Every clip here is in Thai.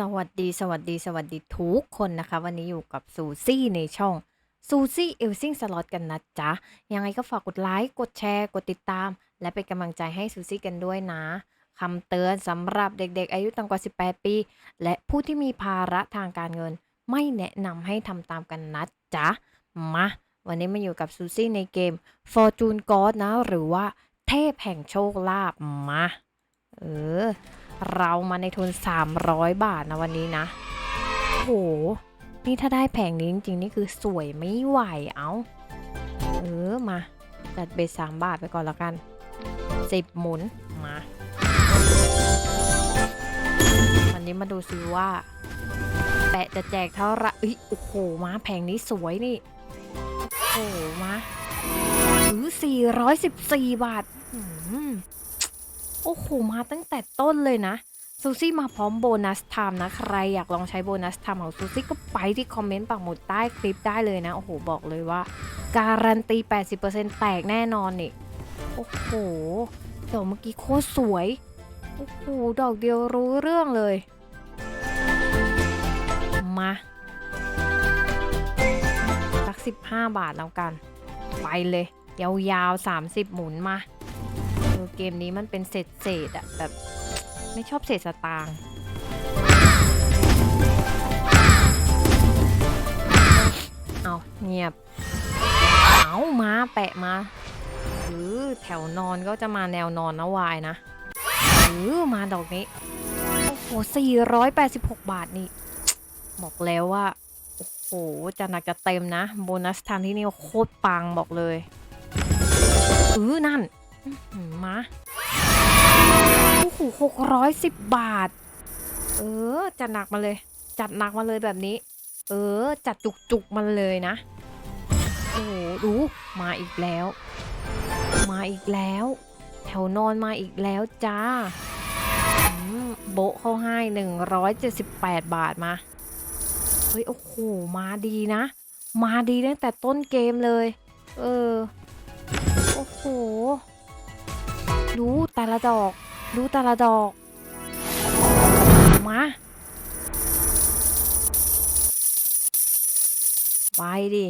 สวัสดีสวัสดีสวัสดีทุกคนนะคะ วันนี้อยู่กับซูซี่ในช่องซูซี่เอลซิงสล็อตกันนะจ๊ะ ยังไงก็ฝากกดไลค์กดแชร์ กดติดตาม และเป็นกำลังใจให้ซูซี่กันด้วยนะคำเตือนสำหรับเด็กๆ อายุต่ำกว่า 18 ปี และผู้ที่มีภาระทางการเงิน ไม่แนะนำให้ทำตามกันนะจ๊ะ มา วันนี้มาอยู่กับซูซี่ในเกม Fortune God นะ หรือว่าเทพแห่งโชคลาภมา เออ เรามาในทุน 300 บาทนะวันนี้นะโหนี่ถ้าได้แผงนี้จริงๆ นี่คือสวยไม่ไหวเอาเออมา จัดเบสสามบาทไปก่อนแล้วกันสิบหมุนมาวันนี้มาดูซิว่า แปะจะแจกเท่าไรอ้ยโอ้โหมาแผงนี้สวยนี่ โอ้โหมาอือ414 บาทอืม โอ้โห มาตั้งแต่ต้นเลยนะซูซี่มาพร้อมโบนัสไทม์นะ ใครอยากลองใช้โบนัสไทม์ของซูซี่ก็ไปที่คอมเมนต์ปักหมุดใต้คลิปได้เลยนะ โอ้โห บอกเลยว่า การันตี 80%แตกแน่นอนนี่ โอ้โหดอกเมื่อกี้โคตรสวย โอ้โห ดอกเดียวรู้เรื่องเลย มาสัก 15 บาทแล้วกัน ไปเลย ยาวๆ 30 หมุนมา อเกมนี้มันเป็นเศษเศษอะแบบไม่ชอบเศษสตางค์เอาเงียบ เอามาแปะมาหรือแถวนอนก็จะมาแนวนอนนะวายนะหรือมาดอกนี้ โอ้โห486 บาทนี่ บอกแล้วว่า โอ้โหจะหนักจะเต็มนะ โบนัสทม์ที่นี่โคตรปังบอกเลยเออนั่น มาโอ้โหหกร้อยสิบบาท เออ จัดหนักมาเลย จัดหนักมาเลยแบบนี้ เออ จัดจุกจุกมันเลยนะ โอ้โหดูมาอีกแล้ว มาอีกแล้ว แถวนอนมาอีกแล้วจ้าอืมโบเข้าให้หนึ่งร้อยเจ็ดสิบแปดบาทมา เฮ้ย โอ้โห มาดีนะ มาดีตั้งแต่ต้นเกมเลย เออ โอ้โห ดูแต่ละดอก ดูแต่ละดอก มาไปดิ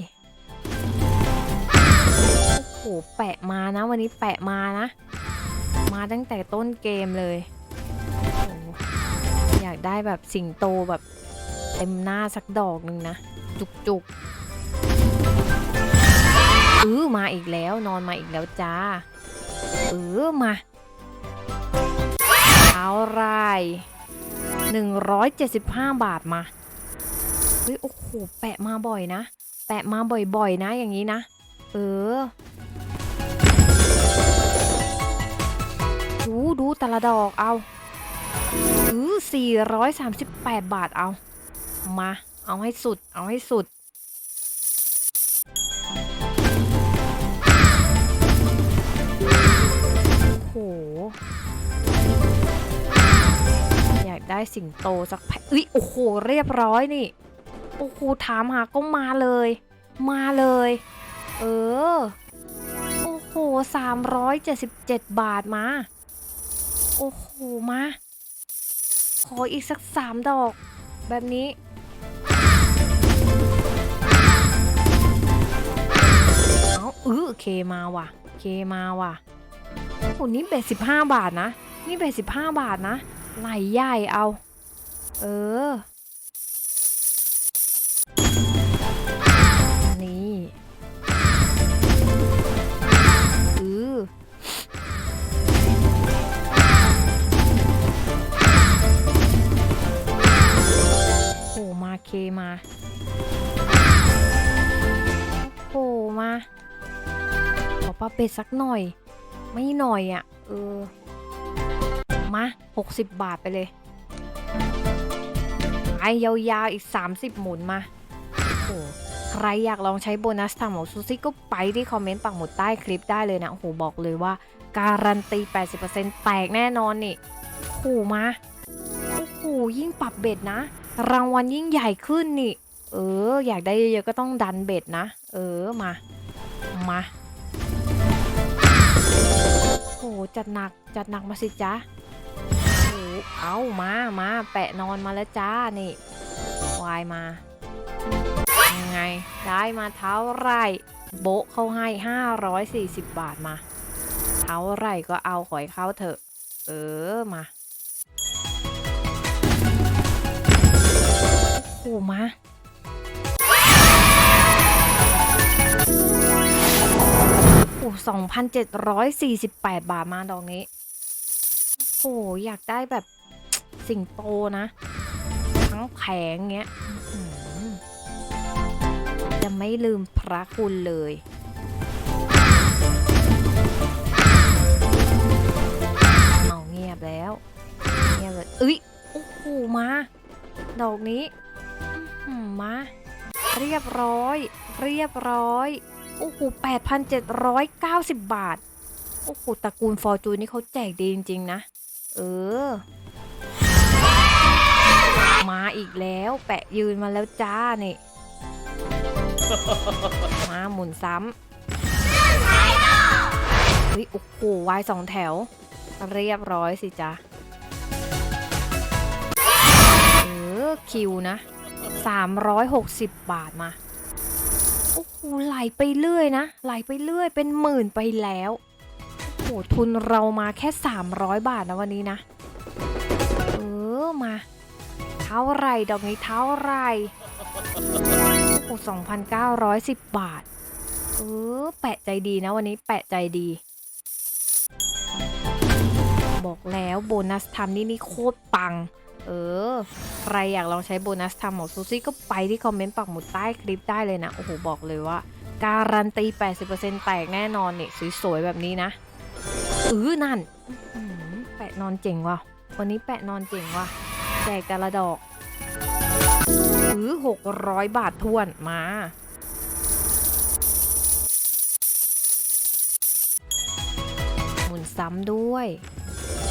โอ้โหแปะมานะ วันนี้แปะมานะ มาตั้งแต่ต้นเกมเลยอยากได้แบบสิงโตแบบเต็มหน้าสักดอกหนึ่งนะ จุกๆเออมาอีกแล้วนอนมาอีกแล้วจ้า เออมาเอาไรหนึ่งร้อยเจ็ดสิบห้าบาทมา เฮ้ย โอ้โห แปะมาบ่อยนะ แปะมาบ่อยๆ นะอย่างนี้นะ เออ ดูดูแต่ละดอกเอาอือสี่ร้อยสามสิบแปดบาทเอา มา เอาให้สุด เอาให้สุด อยากได้สิงโตสักแพ็คเอ้ยโอ้โห เรียบร้อยนี่ โอ้โห ถามหาก็มาเลย มาเลย เออ โอ้โหสามร้อยเจ็ดสิบเจ็ดบาทมา โอ้โห มา ขออีกสักสามดอก แบบนี้เอาเออเคมาว่ะ เคมาว่ะ โอ้นี่เบสสิบห้าบาทนะ นี่เบสสิบห้าบาทนะ ไหลใหญ่เอา เออ นี่เออโหมาเคมา โหมา ขอปลาเป็ดสักหน่อย ไม่หน่อยอะ่ะ เออ มา 60 บาทไปเลยไปยาวๆอีก 30 หมุนมา โอ้ใครอยากลองใช้โบนัสทำของซูซี่ก็ไปที่คอมเมนต์ปักหมุดใต้คลิปได้เลยนะโอ้โหบอกเลยว่า การันตี 80%แตกแน่นอนนี่โอ้โหมาโอ้โหยิ่งปรับเบ็ดนะ รางวัลยิ่งใหญ่ขึ้นนี่ เออ อยากได้เยอะๆก็ต้องดันเบ็ดนะ เออมา มา จัดหนักจัดหนักมาสิจ๊ะโอ้เอามามาแปะนอนมาแล้วจ้านี่วายมายังไงได้มาเท่าไรโบะเขาให้ 540 บาทมา เท่าไรก็เอาขอยเข้าเถอะ เออมาโอ้มา โอ้สองพันเจ็ดร้อยสี่สิบแปดบาทมาดอกนี้ โอ้อยากได้แบบสิงโตนะ ทั้งแผงเงี้ยจะไม่ลืมพระคุณเลยเอาเงียบแล้วเงียบเลยเอ้ยโอ้โหมา ดอกนี้มา เรียบร้อย เรียบร้อย โอ้โห8,790 บาท โอ้โหตระกูลฟอร์จูนนี่เขาแจกดีจริง ๆ นะ เออ มาอีกแล้ว แปะยืนมาแล้วจ้านี่ มาหมุนซ้ำเฮ้ย โอ้โหวายสองแถว เรียบร้อยสิจ้าเออ คิวนะ 360 บาทมา อ้โหไหลไปเรื่อยนะ ไหลไปเรื่อย เป็นหมื่นไปแล้วโอ้โหทุนเรามาแค่ 300 บาทนะวันนี้นะ เออมาเท่าไรดอกนี้เท่าไรโอ้โห2,910บาท เออ แปะใจดีนะวันนี้แปะใจดี บอกแล้วโบนัสทำนี่นี่โคตรปัง เออ ใครอยากลองใช้โบนัสทำของซูซี่ก็ไปที่คอมเมนต์ปักหมุดใต้คลิปได้เลยนะ โอ้โห บอกเลยว่า การันตี 80%แตกแน่นอนเนี่ยสวยๆ แบบนี้นะเออนั่นแปะนอนเจ๋งว่ะ วันนี้แปะนอนเจ๋งว่ะ แจกแต่ละดอกเออ600บาททวนมาหมุนซ้ำด้วย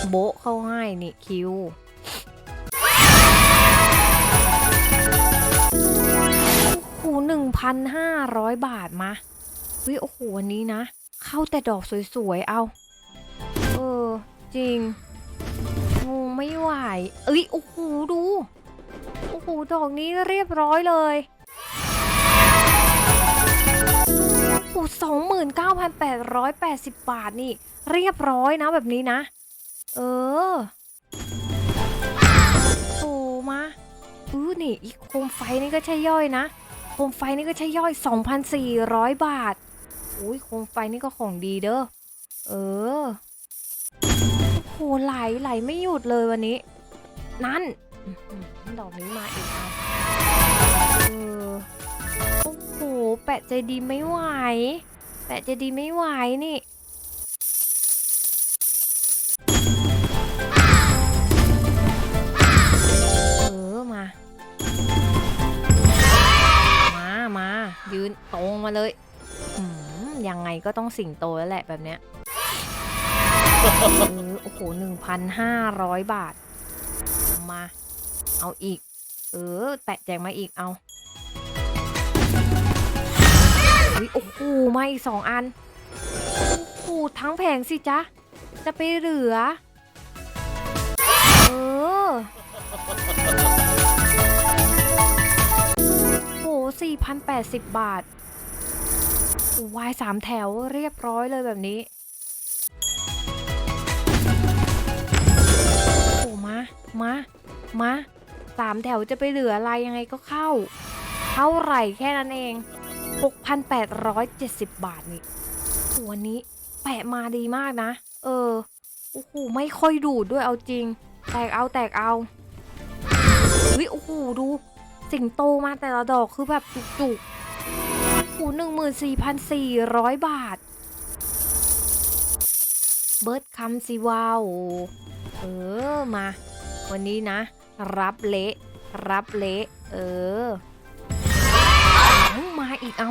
โบะเข้าให้นี่คิว 1,500 บาทมาเฮ้ยโอ้โหวันนี้นะ เข้าแต่ดอกสวยๆ เอา เออ จริงงูไม่ไหว เอ้ย โอ้โห ดู โอ้โห ดอกนี้เรียบร้อยเลยโอ้สองหมื่นเก้าพันแปดร้อยแปดสิบบาทนี่ เรียบร้อยนะแบบนี้นะ เออโอ้มาอู้นี่อีกโคมไฟนี่ก็ใช่ย่อยนะ มไฟนี่ก็ใช้ย่อย 2,400 บาท อุ้ยโคมไฟนี่ก็ของดีเด้อ เออ โอ้โหไหลไหลไม่หยุดเลยวันนี้ นั่น ดอกนี้มาอีกเออ โอ้โห แปะใจดีไม่ไหว แปะใจดีไม่ไหวนี่ ยืนตรงมาเลยอืมยังไงก็ต้องสิงโตแล้วแหละแบบเนี้ยเออโอ้โหหนึ่งพันห้าร้อยบาท มา เอาอีก เออ แตะแจกมาอีกเอาอุ๊ยโอ้โหมาอีกสองอัน โอ้โหทั้งแผงสิจ๊ะ จะไปเหลือเอ 4,080 บาทวายสามแถวเรียบร้อยเลยแบบนี้โอ้มา มา มาสามแถวจะไปเหลืออะไรยังไงก็เข้า เท่าไหร่แค่นั้นเอง 6,870 บาทนี่ตัวนี้แปะมาดีมากนะ เออ โอ้โห ไม่ค่อยดูดด้วยเอาจริง แตกเอาแตกเอาเฮ้ยโอ้โห ดู สิงโตมาแต่ละดอกคือแบบจุกๆโอ้หนึ่งหมื่นสี่พันสี่ร้อยบาท เบิร์ดคำสิวาวเออมา วันนี้นะ รับเละ รับเละ เออ มาอีกเอา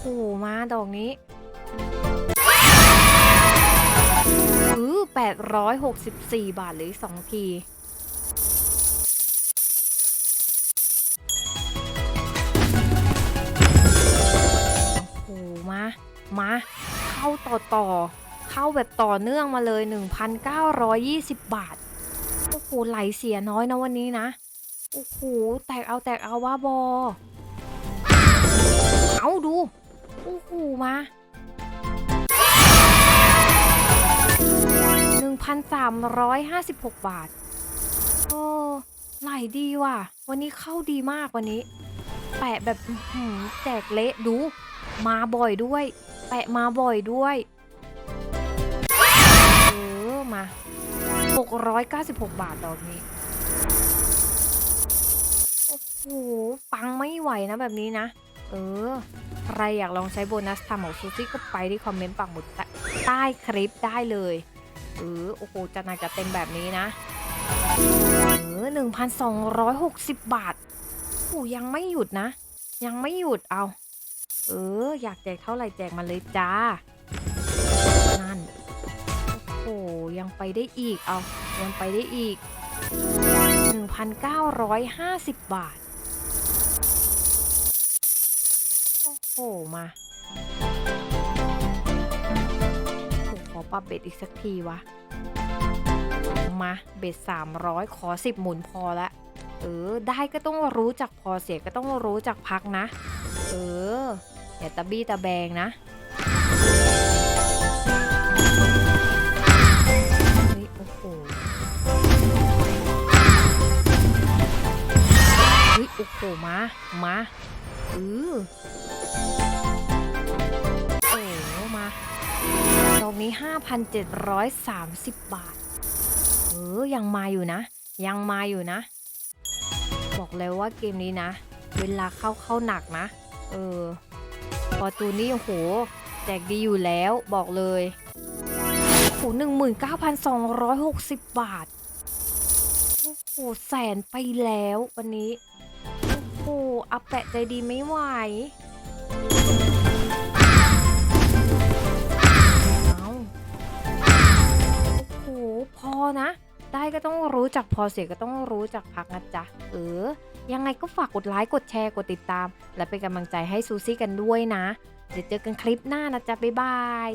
โอ้มาดอกนี้เออแปดร้อยหกสิบสี่บาทหรือสองที มามา เข้าต่อต่อ เข้าแบบต่อเนื่องมาเลย 1,920 บาท โอ้โห ไหลเสียน้อยนะวันนี้นะ โอ้โห แตกเอาแตกเอาว่าบอ เอาดู โอ้โห มา 1,356 บาท โอ้ไหลดีว่ะ วันนี้เข้าดีมากวันนี้ แปะแบบหือแจกเละดู มาบ่อยด้วย แปะมาบ่อยด้วยเออมา 696 บาทดอกนี้ โอ้โหปังไม่ไหวนะแบบนี้นะ เออ ใครอยากลองใช้โบนัสทำของซูซี่ก็ไปที่คอมเมนต์ปักหมุดใต้คลิปได้เลยเออโอ้โหจะหนักจะเต็มแบบนี้นะเออ1,260บาทโอ้ยังไม่หยุดนะ ยังไม่หยุดเอา เออ อยากแจกเท่าไหร่แจกมาเลยจ้า นั่น โอ้โห ยังไปได้อีก เอายังไปได้อีก 1,950 บาท โอ้โห มาโอ้ขอปรับเบ็ดอีกสักทีวะ มาเบ็ด 300 ขอ 10 หมุนพอละเออ ได้ก็ต้องรู้จักพอเสียก็ต้องรู้จักพักนะ เออ อย่าตะบี้ตะแบงนะเฮ้ยโอ้โหเฮ้ยโอ้โหมา มาเออโอ้โหมาดอกนี้ 5,730 บาท เออ ยังมาอยู่นะ ยังมาอยู่นะ บอกเลยว่าเกมนี้นะ เวลาเข้าเข้าหนักนะ เออ พอตูนนี่โอ้โหแจกดีอยู่แล้วบอกเลยโอ้โหหนึ่งหมื่นเก้าพันสองร้อยหกสิบบาท โอ้โห แสนไปแล้ววันนี้ โอ้โหอาแปะใจดีไม่ไหวเอาโอ้โห พอนะ ได้ก็ต้องรู้จักพอเสียก็ต้องรู้จักพักนะจ๊ะ เออ ยังไงก็ฝากกดไลค์กดแชร์กดติดตาม และเป็นกำลังใจให้ซูซี่กันด้วยนะ เดี๋ยวเจอกันคลิปหน้านะจ๊ะบ๊ายบาย